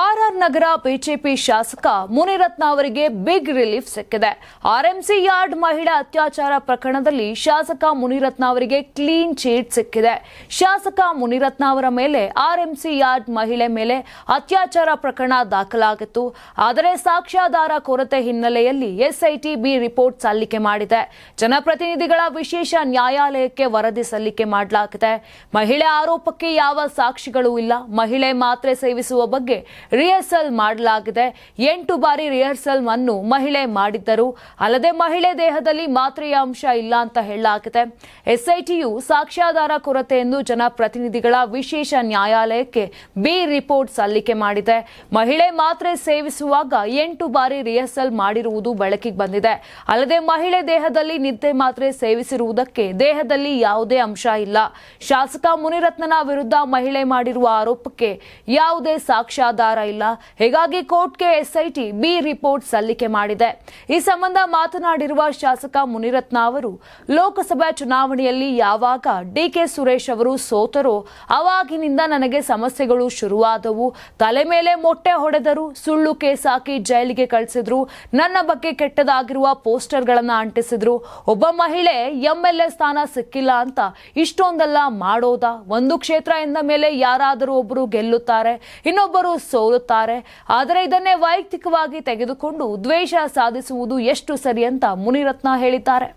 R R ನಗರ BJP ಶಾಸಕ ಮುನಿರತ್ನ ಅವರಿಗೆ big relief ಸಿಕ್ಕಿದೆ. ಆರ್ಎಂಸಿ ಯಾರ್ಡ್ ಮಹಿಳಾ ಅತ್ಯಾಚಾರ ಪ್ರಕರಣದಲ್ಲಿ ಶಾಸಕ ಮುನಿರತ್ನ ಅವರಿಗೆ ಕ್ಲೀನ್ ಚೀಟ್ ಸಿಕ್ಕಿದೆ. ಶಾಸಕ ಮುನಿರತ್ನ ಅವರ ಮೇಲೆ ಆರ್ಎಂಸಿ ಯಾರ್ಡ್ ಮಹಿಳೆ ಮೇಲೆ ಅತ್ಯಾಚಾರ ಪ್ರಕರಣ ದಾಖಲಾಗಿತ್ತು. ಆದರೆ ಸಾಕ್ಷ್ಯಾಧಾರ ಕೊರತೆ ಹಿನ್ನೆಲೆಯಲ್ಲಿ ಎಸ್ಐಟಿ ಬಿ ರಿಪೋರ್ಟ್ ಸಲ್ಲಿಕೆ ಮಾಡಿದೆ. ಜನಪ್ರತಿನಿಧಿಗಳ ವಿಶೇಷ ನ್ಯಾಯಾಲಯಕ್ಕೆ ವರದಿ ಸಲ್ಲಿಕೆ ಮಾಡಲಾಗಿದೆ. ಮಹಿಳೆ ಆರೋಪಕ್ಕೆ ಯಾವ ಸಾಕ್ಷಿಗಳು ಇಲ್ಲ. ಮಹಿಳೆ ಮಾತ್ರೆ ಸೇವಿಸುವ ಬಗ್ಗೆ ರಿಹರ್ಸಲ್ ಮಾಡಲಾಗಿದೆ. ಎಂಟು ಬಾರಿ ರಿಹರ್ಸಲ್ ಅನ್ನು ಮಹಿಳೆ ಮಾಡಿದ್ದರು. ಅಲ್ಲದೆ ಮಹಿಳೆ ದೇಹದಲ್ಲಿ ಮಾತ್ರೆಯ ಅಂಶ ಇಲ್ಲ ಅಂತ ಹೇಳಲಾಗಿದೆ. ಎಸ್ಐಟಿಯು ಸಾಕ್ಷ್ಯಾಧಾರ ಕೊರತೆ ಎಂದು ಜನಪ್ರತಿನಿಧಿಗಳ ವಿಶೇಷ ನ್ಯಾಯಾಲಯಕ್ಕೆ ಬಿ ರಿಪೋರ್ಟ್ ಸಲ್ಲಿಕೆ ಮಾಡಿದೆ. ಮಹಿಳೆ ಮಾತ್ರೆ ಸೇವಿಸುವಾಗ ಎಂಟು ಬಾರಿ ರಿಹರ್ಸಲ್ ಮಾಡಿರುವುದು ಬೆಳಕಿಗೆ ಬಂದಿದೆ. ಅಲ್ಲದೆ ಮಹಿಳೆ ದೇಹದಲ್ಲಿ ನಿದ್ದೆ ಮಾತ್ರೆ ಸೇವಿಸಿರುವುದಕ್ಕೆ ದೇಹದಲ್ಲಿ ಯಾವುದೇ ಅಂಶ ಇಲ್ಲ. ಶಾಸಕ ಮುನಿರತ್ನನ ವಿರುದ್ಧ ಮಹಿಳೆ ಮಾಡಿರುವ ಆರೋಪಕ್ಕೆ ಯಾವುದೇ ಸಾಕ್ಷ್ಯಾಧಾರ ಇಲ್ಲ. ಹೀಗಾಗಿ ಕೋರ್ಟ್ಗೆ ಎಸ್ಐಟಿ ಬಿ ರಿಪೋರ್ಟ್ ಸಲ್ಲಿಕೆ ಮಾಡಿದೆ. ಈ ಸಂಬಂಧ ಮಾತನಾಡಿರುವ ಶಾಸಕ ಮುನಿರತ್ನ ಅವರು, ಲೋಕಸಭಾ ಚುನಾವಣೆಯಲ್ಲಿ ಯಾವಾಗ ಡಿಕೆ ಸುರೇಶ್ ಅವರು ಸೋತರೋ, ಅವಾಗಿನಿಂದ ನನಗೆ ಸಮಸ್ಯೆಗಳು ಶುರುವಾದವು. ತಲೆ ಮೇಲೆ ಮೊಟ್ಟೆ ಹೊಡೆದರು, ಸುಳ್ಳು ಕೇಸ್ ಹಾಕಿ ಜೈಲಿಗೆ ಕಳಿಸಿದ್ರು. ನನ್ನ ಬಗ್ಗೆ ಕೆಟ್ಟದಾಗಿರುವ ಪೋಸ್ಟರ್ಗಳನ್ನು ಅಂಟಿಸಿದ್ರು. ಒಬ್ಬ ಮಹಿಳೆ ಎಂಎಲ್ಎ ಸ್ಥಾನ ಸಿಕ್ಕಿಲ್ಲ ಅಂತ ಇಷ್ಟೊಂದೆಲ್ಲ ಮಾಡೋದಾ? ಒಂದು ಕ್ಷೇತ್ರ ಎಂದ ಮೇಲೆ ಯಾರಾದರೂ ಒಬ್ಬರು ಗೆಲ್ಲುತ್ತಾರೆ. ಇನ್ನೊಬ್ಬರು ಸೋಲುತ್ತಾರೆ. ಆದರೆ ಇದನ್ನೇ ವೈಯಕ್ತಿಕವಾಗಿ ತೆಗೆದುಕೊಂಡು ದ್ವೇಷ ಸಾಧಿಸುವುದು ಎಷ್ಟು ಸರಿ ಅಂತ ಮುನಿರತ್ನ ಹೇಳಿದ್ದಾರೆ.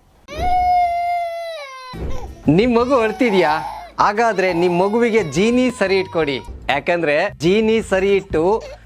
ನಿಮ್ ಮಗು ಅಳ್ತಿದ್ಯಾ? ಹಾಗಾದ್ರೆ ನಿಮ್ ಮಗುವಿಗೆ ಜೀನಿ ಸರಿ ಇಟ್ಕೊಡಿ. ಯಾಕಂದ್ರೆ ಜೀನಿ ಸರಿ ಇಟ್ಟು